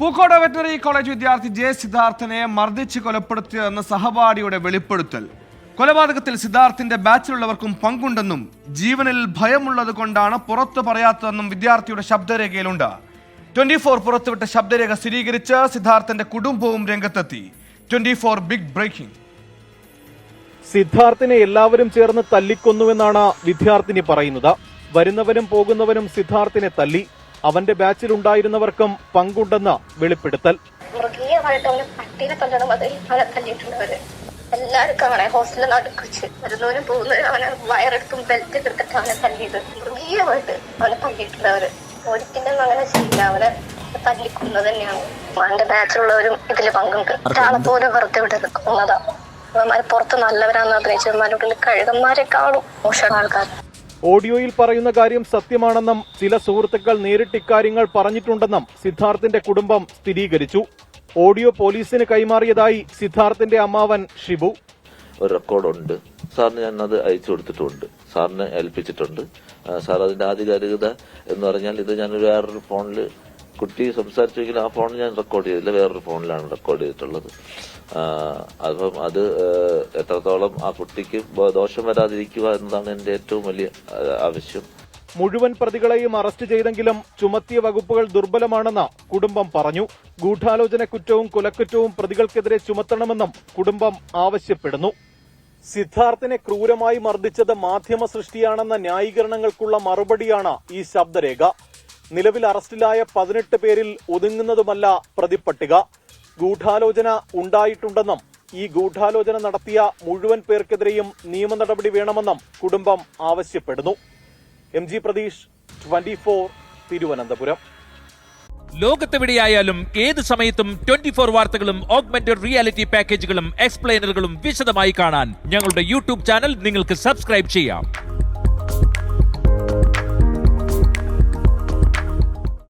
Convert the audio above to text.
Pookode veterinary college വിദ്യാർത്ഥി J സിദ്ധാർത്ഥനെ മർദ്ദിച്ച് കൊലപ്പെടുത്തിയതെന്ന സഹപാഠിയുടെ വെളിപ്പെടുത്തൽ. കൊലപാതകത്തിൽ സിദ്ധാർത്ഥിന്റെ ബാച്ചിലുള്ളവർക്കും പങ്കുണ്ടെന്നും ജീവനിൽ ഭയമുള്ളത് കൊണ്ടാണ് പുറത്തു പറയാത്തതെന്നും വിദ്യാർത്ഥിയുടെ ശബ്ദരേഖയിലുണ്ട്. ട്വന്റി ഫോർ പുറത്തുവിട്ട ശബ്ദരേഖ സ്ഥിരീകരിച്ച് സിദ്ധാർത്ഥന്റെ കുടുംബവും രംഗത്തെത്തി. Twenty four big breaking. സിദ്ധാർത്ഥിനെ എല്ലാവരും ചേർന്ന് തല്ലിക്കൊന്നുവെന്നാണ് വിദ്യാർത്ഥിനി പറയുന്നത്. വരുന്നവനും പോകുന്നവരും സിദ്ധാർത്ഥിനെ തല്ലി. അവന്റെ ബാച്ചിലുണ്ടായിരുന്നവർക്കും പങ്കുണ്ടെന്ന് വെളിപ്പെടുത്തൽ. കാണാൻ ഹോസ്റ്റലിൽ നടുക്ക് വെച്ച് വരുന്നവരും പോകുന്നവരും അവനെ വയറെടുത്തും ബെൽറ്റ് എടുത്തിട്ട് അവനെ തല്ലിയത്. മൃഗീയമായിട്ട് അവനെ തല്ലിയിട്ടുണ്ട് അവർ. ഒരിക്കലും അങ്ങനെ ചെയ്യില്ല അവനെ തല്ലിക്കുന്നത് തന്നെയാണ്. അവന്റെ ബാച്ചിലുള്ളവരും ഇതിൽ പങ്കുണ്ട്. ഒരാളെ പോലെ വെറുതെ വിടരുത് കൊന്നതാ അവന്മാര് പുറത്ത് നല്ലവരാണെന്ന് അഭിനയിച്ചവന്മാരുടെ ഉള്ളിൽ കഴുകന്മാരെ കാണും മോശം ആൾക്കാർ ഓഡിയോയിൽ പറയുന്ന കാര്യം സത്യമാണെന്നും ചില സുഹൃത്തുക്കൾ നേരിട്ട് ഇക്കാര്യങ്ങൾ പറഞ്ഞിട്ടുണ്ടെന്നും സിദ്ധാർത്ഥിന്റെ കുടുംബം സ്ഥിരീകരിച്ചു. ഓഡിയോ പോലീസിന് കൈമാറിയതായി സിദ്ധാർത്ഥിന്റെ അമ്മാവൻ ഷിബു. ഒരു റെക്കോർഡുണ്ട്. സാറിന് ഞാൻ അത് അയച്ചു കൊടുത്തിട്ടുണ്ട്. സാറിന് ഏൽപ്പിച്ചിട്ടുണ്ട്. സാർ അതിന്റെ ആധികാരികത എന്ന് പറഞ്ഞാൽ ഇത് ഞാൻ വേറൊരു ഫോണിൽ കുട്ടി സംസാരിച്ചെങ്കിലും ആ ഫോണിൽ ഞാൻ റെക്കോർഡ് ചെയ്തില്ല. വേറൊരു ഫോണിലാണ് റെക്കോർഡ് ചെയ്തിട്ടുള്ളത്. അപ്പം അത് എത്രത്തോളം ആ കുട്ടിക്ക് ദോഷം വരാതിരിക്കുക എന്നതാണ് എന്റെ ഏറ്റവും വലിയ ആവശ്യം. മുഴുവൻ പ്രതികളെയും അറസ്റ്റ് ചെയ്തെങ്കിലും ചുമത്തിയ വകുപ്പുകൾ ദുർബലമാണെന്ന് കുടുംബം പറഞ്ഞു. ഗൂഢാലോചന കുറ്റവും കൊലക്കുറ്റവും പ്രതികൾക്കെതിരെ ചുമത്തണമെന്നും കുടുംബം ആവശ്യപ്പെടുന്നു. സിദ്ധാർത്ഥിനെ ക്രൂരമായി മർദ്ദിച്ചത് മാധ്യമ സൃഷ്ടിയാണെന്ന ന്യായീകരണങ്ങൾക്കുള്ള മറുപടിയാണ് ഈ ശബ്ദരേഖ. നിലവിൽ അറസ്റ്റിലായ പതിനെട്ട് പേരിൽ ഒതുങ്ങുന്നതുമല്ല പ്രതിപ്പട്ടിക. ഗൂഢാലോചന ഉണ്ടായിട്ടുണ്ടെന്നും ഈ ഗൂഢാലോചന നടത്തിയ മുഴുവൻ പേർക്കെതിരെയും നിയമ നടപടി വേണമെന്നും കുടുംബം ആവശ്യപ്പെടുന്നു. M G Pratheesh twenty four Thiruvananthapuram. ലോകത്തെവിടെയായാലും ഏത് സമയത്തും ട്വന്റി ഫോർ വാർത്തകളും ഓഗ്മെന്റഡ് റിയാലിറ്റി പാക്കേജുകളും എക്സ്പ്ലെയിനറുകളും വിശദമായി കാണാൻ ഞങ്ങളുടെ യൂട്യൂബ് ചാനൽ നിങ്ങൾക്ക് സബ്സ്ക്രൈബ് ചെയ്യാം.